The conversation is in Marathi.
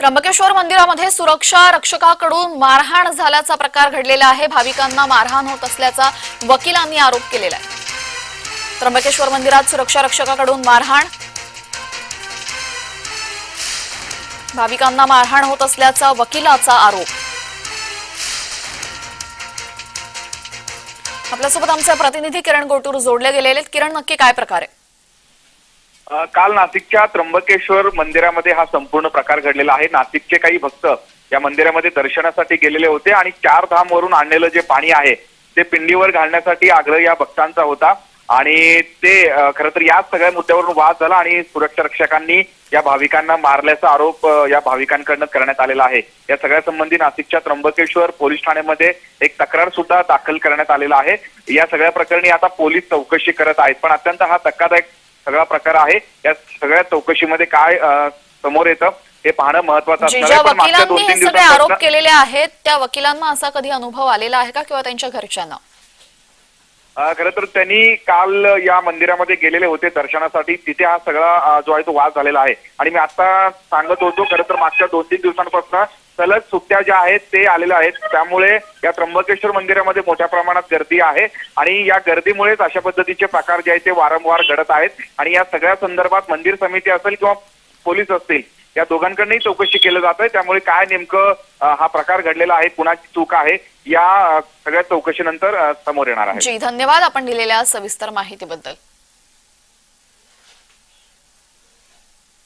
त्र्यंबकेश्वर मंदिरामध्ये सुरक्षा रक्षकाकडून मारहाण झाल्याचा प्रकार घडलेला आहे. भाविकांना मारहाण होत असल्याचा वकिलांनी आरोप केलेला आहे. त्र्यंबकेश्वर मंदिरात सुरक्षा रक्षकाकडून मारहाण. भाविकांना मारहाण होत असल्याचा वकिलाचा आरोप. आपल्यासोबत आमचे प्रतिनिधी किरण गोटूर जोडले गेलेले आहेत. किरण नक्की काय प्रकार आहे? काल नाशिकच्या त्र्यंबकेश्वर मंदिरामध्ये हा संपूर्ण प्रकार घडलेला आहे. नाशिकचे काही भक्त या मंदिरामध्ये दर्शनासाठी गेलेले होते आणि चार धाम वरून आणलेलं जे पाणी आहे ते पिंडीवर घालण्यासाठी आग्रह या भक्तांचा होता. आणि ते खरं तर याच सगळ्या मुद्द्यावरून वाद झाला आणि सुरक्षा रक्षकांनी या भाविकांना मारल्याचा आरोप या भाविकांकडनं करण्यात आलेला आहे. या सगळ्या संबंधी नाशिकच्या त्र्यंबकेश्वर पोलीस ठाण्यामध्ये एक तक्रार सुद्धा दाखल करण्यात आलेला आहे. या सगळ्या प्रकरणी आता पोलीस चौकशी करत आहेत पण अत्यंत हा धक्कादायक सगळा प्रकार आहे. या सगळ्या चौकशीमध्ये काय समोर येतं हे पाहणं महत्वाचं ज्या वकिलांनी हे सगळे आरोप केलेले आहेत त्या वकिलांना असा कधी अनुभव आलेला आहे का किंवा त्यांच्या घरच्यांना? खरं तर त्यांनी काल या मंदिरामध्ये गेलेले होते दर्शनासाठी. तिथे हा सगळा जो आहे तो वाद झालेला आहे. आणि मी आता सांगत होतो खरं तर मागच्या दोन तीन दिवसांपासून सलग सुट्ट्या ज्या आहेत ते आलेल्या आहेत. त्यामुळे या त्र्यंबकेश्वर मंदिरामध्ये मोठ्या प्रमाणात गर्दी आहे. आणि या गर्दीमुळेच अशा पद्धतीचे प्रकार जे आहेत ते वारंवार घडत आहेत. आणि या सगळ्या संदर्भात मंदिर समिती असेल किंवा पोलीस असतील या दोघांकडनंही चौकशी केलं जात आहे त्यामुळे काय नेमकं हा प्रकार घडलेला आहे कुणाची चूक आहे या सगळ्या चौकशीनंतर समोर येणार आहे. जी धन्यवाद आपण दिलेल्या सविस्तर माहितीबद्दल.